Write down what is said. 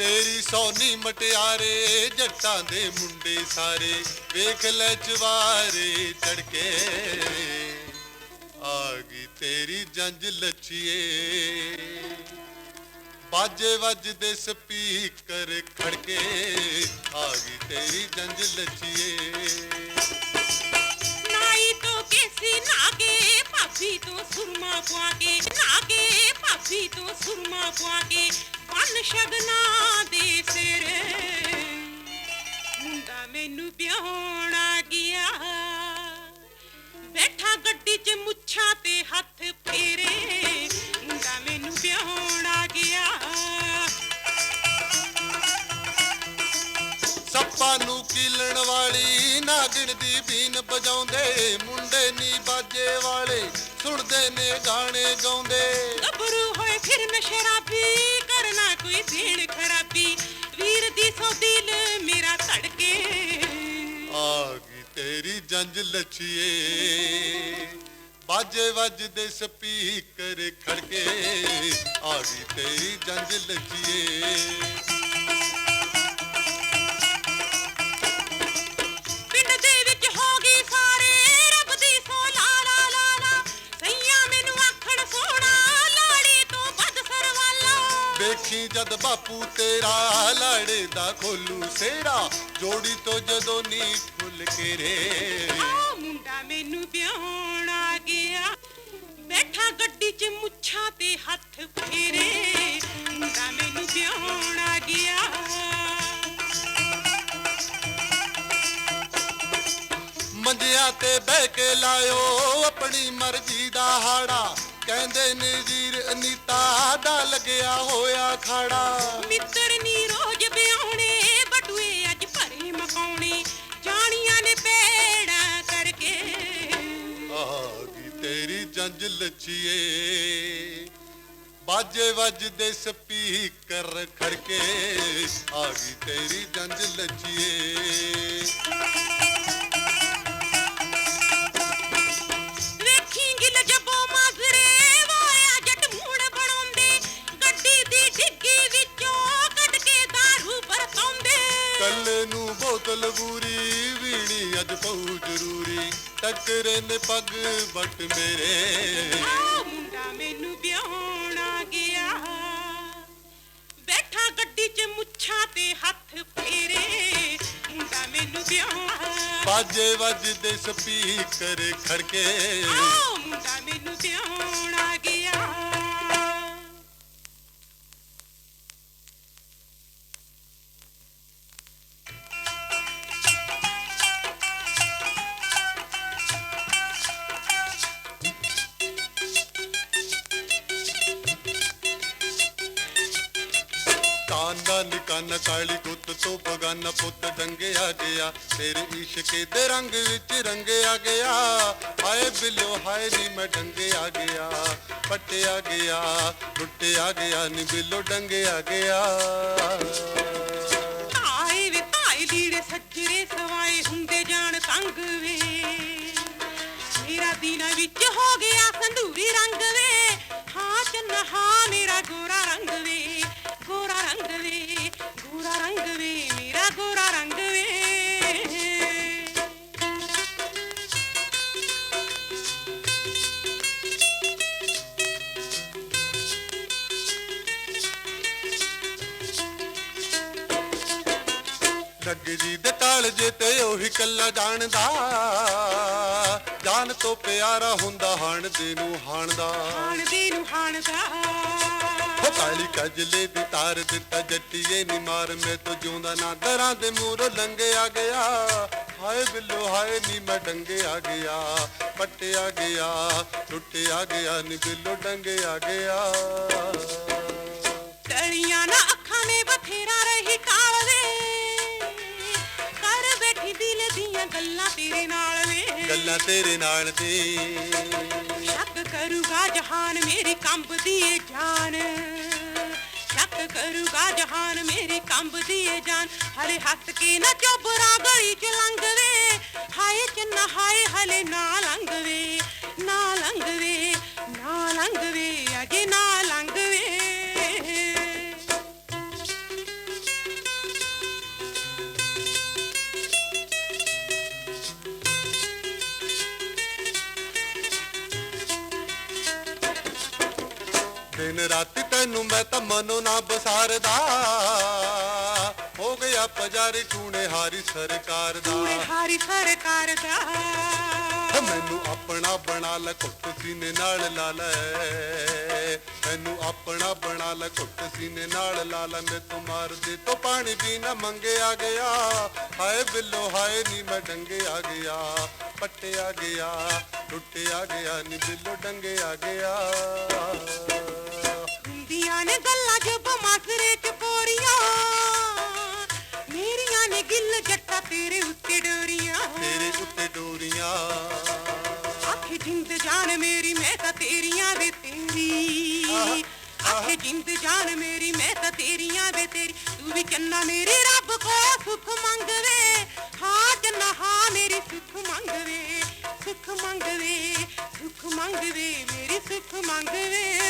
ਤੇਰੀ ਸੋਨੀ ਮਟਿਆਰੇ, ਜੱਟਾਂ ਦੇ ਮੁੰਡੇ ਸਾਰੇ, ਵੇਖ ਲੈ ਚਵਾਰੇ ਚੜਕੇ ਆ ਗਈ ਤੇਰੀ ਜੰਜ ਲੱਛੀਏ। ਬਾਜੇ ਵੱਜਦੇ ਸਪੀਕਰ ਖੜਕੇ। ਆ ਗਈ ਤੇਰੀ ਜੰਜ ਲੱਛੀਏ। ਨਾਈ ਤੋਂ ਕੇਸੀ ਨਾਗੇ, ਭਾਬੀ ਤੋਂ ਸੁਰਮਾ ਪਵਾ ਨਾਗੇ, ਭਾਬੀ ਤੋਂ ਸੁਰਮਾ ਪਵਾ ਪੰਨ ਸ਼ਗਨਾ ਦੇ ਸਿਰ। ਮੁੰਡਾ ਮੈਨੂੰ ਆ ਗਿਆ। ਬੈਠਾ ਗੱਡੀ 'ਚ ਮੁੱਛਾਂ ਤੇ ਹੱਥ ਫੇਰੇ। ਮੁੰਡਾ ਮੈਨੂੰ ਆ ਗਿਆ। ਸੱਪਾਂ ਨੂੰ ਕੀਲਣ ਵਾਲੀ ਨਾਗਣ ਦੀ ਬੀਨ ਵਜਾਉਂਦੇ। ਮੁੰਡੇ ਨੀ ਬਾਜੇ ਵਾਲੇ ਸੁਣਦੇ ਨੇ ਗਾਣੇ ਗਾਉਂਦੇ। ਗੱਭਰੂ ਹੋਏ ਫਿਰ ਨਸ਼ਰਾਬੀ ਕਰਨਾ ਕੋਈ ਦੇਣ ਖਰਾਬੀ। ਵੀਰ ਦੀ ਸੋ ਦਿਲ ਮੇਰਾ ਧੜਕੇ। ਆ ਗਈ ਤੇਰੀ ਜੰਜ ਲੱਛੀਏ। ਬਾਜੇ ਵੱਜਦੇ ਸਪੀਕਰ ਖੜਕੇ। ਆ ਗਈ ਤੇਰੀ ਜੰਜ ਲੱਛੀਏ। ਵੇਖੀ ਜਦ ਬਾਪੂ ਤੇਰਾ ਲਾੜੇ ਦਾ ਖੋਲੂ ਸੇਰਾ ਜੋੜੀ ਤੋਂ ਜਦੋਂ ਨੀ ਫੁੱਲ ਕੇ ਰੇ। ਆ ਮੁੰਡਾ ਮੈਨੂੰ ਵਿਆਹਣ ਆ ਗਿਆ। ਬੈਠਾ ਗੱਡੀ 'ਚ ਮੁੱਛਾਂ ਤੇ ਹੱਥ ਫੇਰੇ। ਮੁੰਡਾ ਮੈਨੂੰ ਵਿਆਹਣ ਆ ਗਿਆ। ਮੰਜਿਆਂ ਤੇ ਬਹਿ ਕੇ ਲਾਇਓ ਆਪਣੀ ਮਰਜ਼ੀ ਦਾ ਹਾੜਾ। ਕਹਿੰਦੇ ਨਜ਼ੀਰ ਅਨੀਤਾ ਦਾ ਲੱਗਿਆ ਹੋਇਆ ਖਾੜਾ। ਮਿੱਤਰ ਨੀ ਰੋਜ਼ ਵਿਆਹੁਣੇ ਬਟੂਏ ਅੱਜ ਭਰੇ ਮਕਾਉਣੇ। ਜਾਣੀਆਂ ਨੇ ਪੇੜਾ ਕਰਕੇ। ਆ ਗਈ ਤੇਰੀ ਜੰਜ ਲੱਛੀਏ। ਬਾਜੇ ਵੱਜਦੇ ਸਪੀਕਰ ਖੜਕੇ। ਆ ਗਈ ਤੇਰੀ ਜੰਜ ਲੱਛੀਏ। ਕੱਲੇ ਨੂੰ ਬੋਤਲ ਬੂਰੀ ਵੀਣੀ ਅੱਜ ਪਊ ਜ਼ਰੂਰੀ। ਟੱਕਰੇ ਨੇ ਪੱਗ ਬੱਟ ਮੇਰੇ। ਆ ਮੁੰਡਾ ਮੈਨੂੰ ਵਿਆਹਣ ਆ ਗਿਆ। ਬੈਠਾ ਗੱਡੀ 'ਚ ਮੁੱਛਾਂ ਤੇ ਹੱਥ ਫੇਰੇ। ਮੁੰਡਾ ਮੈਨੂੰ ਵਿਆਹਣ ਬਾਜੇ ਵੱਜਦੇ ਸਪੀਕਰ ਖੜਕੇ। ਆ ਕਾਨਾ ਨਿਕਾਨਾ ਕਾਲੀ ਕੁੱਤ ਤੋਂ ਬਗਾਨਾ ਪੁੱਤ ਡੰਗਿਆ ਗਿਆ। ਤੇਰੇ ਇਸ਼ਕੇ ਦੇ ਰੰਗ ਵਿੱਚ ਰੰਗਿਆ ਗਿਆ। ਹਾਏ ਬਿਲਿਓ, ਹਾਏ ਨੀ ਮੈਂ ਡੰਗਿਆ ਗਿਆ। ਪਟਿਆ ਗਿਆ ਟੁੱਟਿਆ ਗਿਆ, ਨੀ ਬਿੱਲੋ ਡੰਗਿਆ ਗਿਆ। ਤਾਏ ਵੇ ਤਾਏ ਲੀੜੇ ਸੱਜਰੇ ਸਵਾਏ ਹੁੰਦੇ ਜਾਣ ਤੰਗ ਵੇ। ਮੇਰਾ ਦੀਨਾ ਵਿੱਚ ਹੋ ਗਿਆ ਸੰਧੂਰੀ ਰੰਗ ਵੇ। ਹਾਂ, ਚੰਨਾ, ਹਾਂ, ਮੇਰਾ ਗੋਰਾ ਰੰਗ ਵੇ ਗੋਰਾ ਰੰਗ ਵੇ। ਗੋਰਾ ਰੰਗ ਵੇ ਮੇਰਾ ਗੋਰਾ ਰੰਗ ਵੇ। ਲੱਗ ਜੀ ਦੇ ਤਾਲ ਜੇ ਤੇ ਉਹੀ ਕੱਲਾ ਜਾਣਦਾ। ਜਾਨ ਤੋਂ ਪਿਆਰਾ ਹੁੰਦਾ ਹਣ ਦੇ ਨੂੰ ਹਾਣਦਾ। ਹਾਣ ਦੀ ਨੂੰ ਹਾਣ ਦਾ ਹੋ ਕਾਲੀ ਕਜਲੇ ਦੀ ਤਾਰ ਦਿੱਤਾ ਜੱਟੀਏ ਨੀ ਮਾਰ ਮੈਂ ਤੋ ਜਿਉਂਦਾ ਨਾ। ਦਰਾਂ ਦੇ ਮੂਹਰੋਂ ਲੰਘਿਆ ਗਿਆ। ਹਾਏ ਬਿੱਲੋ ਹਾਏ ਨੀ ਮੈਂ ਡੰਗਿਆ ਗਿਆ। ਪੱਟਿਆ ਗਿਆ ਟੁੱਟਿਆ ਗਿਆ ਨੀ ਬਿੱਲੋ ਡੰਗਿਆ ਗਿਆ। ਤਰੀਆਂ ਨਾ ਅੱਖਾਂ ਨੇ ਬਥੇਰਾ ਰਹੀ ਕਾਲਵੇ ਕਰ ਬੈਠੀ ਦਿਲ ਦੀਆਂ ਗੱਲਾਂ ਤੇਰੇ ਨਾਲ ਵੇ। ਗੱਲਾਂ ਤੇਰੇ ਨਾਲ ਦੀ ਸ਼ੱਕ ਕਰੂਗਾ ਜਹਾਨ ਮੇਰੀ ਕੰਬਦੀ ਏ ਜਾਨ। ਸ਼ੱਕ ਕਰੂਗਾ ਜਹਾਨ ਮੇਰੀ ਕੰਬਦੀ ਏ ਜਾਨ। ਹਲੇ ਹੱਸ ਕੇ ਨਾ ਚੋਬਰਾ ਗਲੀ ਚ ਲੰਘਵੇ ਹਾਏ ਚੰਨਾ ਹਾਏ ਹਲੇ ਨਾ ਲੰਘਵੇ ਰਾਤੀ ਤੈਨੂੰ ਮੈਂ ਤਾਂ ਮਨੋਂ ਨਾ ਬਸਾਰਦਾ। ਹੋ ਗਿਆ ਪੁਜਾਰੀ ਟੂਣੇ ਹਾਰੀ ਸਰਕਾਰ ਦਾ। ਹਾਰੀ ਸਰਕਾਰ ਦਾ। ਮੈਨੂੰ ਆਪਣਾ ਬਣਾ ਲੈ ਘੁੱਟ ਸੀਨੇ ਨਾਲ ਲਾ ਲੈ। ਮੈਨੂੰ ਆਪਣਾ ਬਣਾ ਲੈ ਘੁੱਟ ਸੀਨੇ ਨਾਲ ਲਾ ਲੈ। ਮੈਂ ਤੂੰ ਮਾਰ ਦੇ ਤੋ ਪਾਣੀ ਵੀ ਨਾ ਮੰਗਿਆ ਗਿਆ। ਹਾਏ ਬਿੱਲੋ ਹਾਏ ਨੀ ਮੈਂ ਡੰਗੇ ਆ ਗਿਆ। ਪੱਟਿਆ ਗਿਆ ਟੁੱਟਿਆ ਗਿਆ ਨੀ ਬਿੱਲੋ ਡੰਗੇ ਆ ਗਿਆ। ਤੇਰੇ ਉੱਤੇ ਡੋਰੀਆਂ। ਆਖੇ ਜਿੰਦ ਜਾਨ ਮੇਰੀ, ਮੈਂ ਤਾਂ ਤੇਰੀਆਂ ਵੇ ਤੇਰੀ। ਆਖੇ ਜਿੰਦ ਜਾਨ ਮੇਰੀ, ਮੈਂ ਤਾਂ ਤੇਰੀਆਂ ਵੇ ਤੇਰੀ। ਤੂੰ ਵੀ ਚੰਨਾ ਮੇਰੀ ਰੱਬ ਕੋ ਸੁਖ ਮੰਗਵੇ। ਹਾਂ ਚੰਨਾ ਹਾਂ ਮੇਰੀ ਸੁਖ ਮੰਗਵੇ। ਸੁਖ ਮੰਗਵੇ ਸੁਖ ਮੰਗਵੇ, ਮੇਰੀ ਸੁਖ ਮੰਗਵੇ।